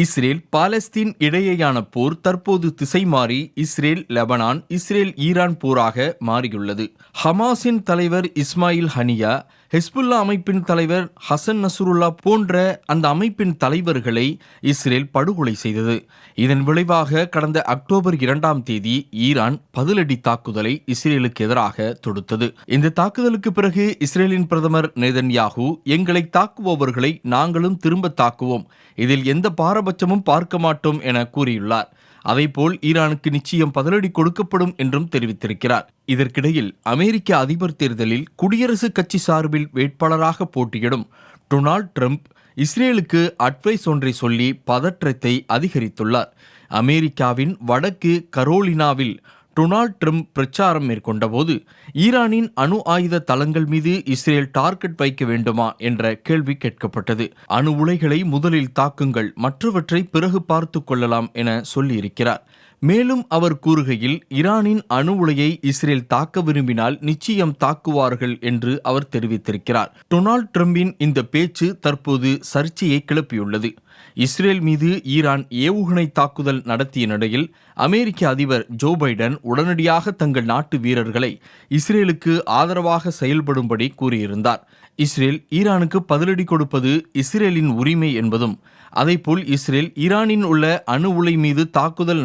Israel Palestine இடையேயான போர் தற்போது திசை மாறி இஸ்ரேல் லெபனான் இஸ்ரேல் ஈரான் போராக மாறியுள்ளது. ஹமாஸின் தலைவர் இஸ்மாயில் ஹனியா ஹெஸ்புல்லா அமைப்பின் தலைவர் ஹசன் நசுருல்லா போன்ற அந்த அமைப்பின் தலைவர்களை இஸ்ரேல் படுகொலை செய்தது. இதன் விளைவாக கடந்த அக்டோபர் இரண்டாம் தேதி ஈரான் பதிலடி தாக்குதலை இஸ்ரேலுக்கு எதிராக தொடுத்தது. இந்த தாக்குதலுக்கு பிறகு இஸ்ரேலின் பிரதமர் நேதன்யாகு எங்களை தாக்குபவர்களை நாங்களும் திரும்ப தாக்குவோம். இதில் எந்த பாரபட்சமும் பார்க்க மாட்டோம் என கூறியுள்ளார். அதேபோல் ஈரானுக்கு நிச்சயம் பதிலடி கொடுக்கப்படும் என்றும் தெரிவித்திருக்கிறார். இதற்கிடையில் அமெரிக்க அதிபர் தேர்தலில் குடியரசுக் கட்சி சார்பில் வேட்பாளராக போட்டியிடும் டொனால்ட் ட்ரம்ப் இஸ்ரேலுக்கு அட்வைஸ் ஒன்றை சொல்லி பதற்றத்தை அதிகரித்துள்ளார். அமெரிக்காவின் வடக்கு கரோலினாவில் டொனால்ட் ட்ரம்ப் பிரச்சாரம் மேற்கொண்டபோது ஈரானின் அணு ஆயுத தளங்கள் மீது இஸ்ரேல் டார்கெட் வைக்க வேண்டுமா என்ற கேள்வி கேட்கப்பட்டது. அணு உலைகளை முதலில் தாக்குங்கள் மற்றவற்றை பிறகு பார்த்து கொள்ளலாம் என சொல்லியிருக்கிறார். மேலும் அவர் கூறுகையில் ஈரானின் அணு உலையை இஸ்ரேல் தாக்க விரும்பினால் நிச்சயம் தாக்குவார்கள் என்று அவர் தெரிவித்திருக்கிறார். டொனால்ட் ட்ரம்பின் இந்த பேச்சு தற்போது சர்ச்சையை கிளப்பியுள்ளது. இஸ்ரேல் மீது ஈரான் ஏவுகணை தாக்குதல் நடத்திய நிலையில் அமெரிக்க அதிபர் ஜோ பைடன் உடனடியாக தங்கள் நாட்டு வீரர்களை இஸ்ரேலுக்கு ஆதரவாக செயல்படும்படி கூறியிருந்தார். இஸ்ரேல் ஈரானுக்கு பதிலடி கொடுப்பது இஸ்ரேலின் உரிமை என்பதும் அதேபோல் இஸ்ரேல் ஈரானின் உள்ள அணு உலை மீது தாக்குதல்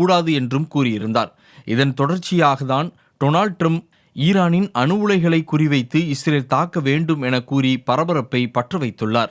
கூடாது என்றும் கூறியிருந்தார். இதன் தொடர்ச்சியாக தான் டொனால்ட் ட்ரம்ப் ஈரானின் அணு உலைகளை குறிவைத்து இஸ்ரேல் தாக்க வேண்டும் என கூறி பரபரப்பை பற்ற வைத்துள்ளார்.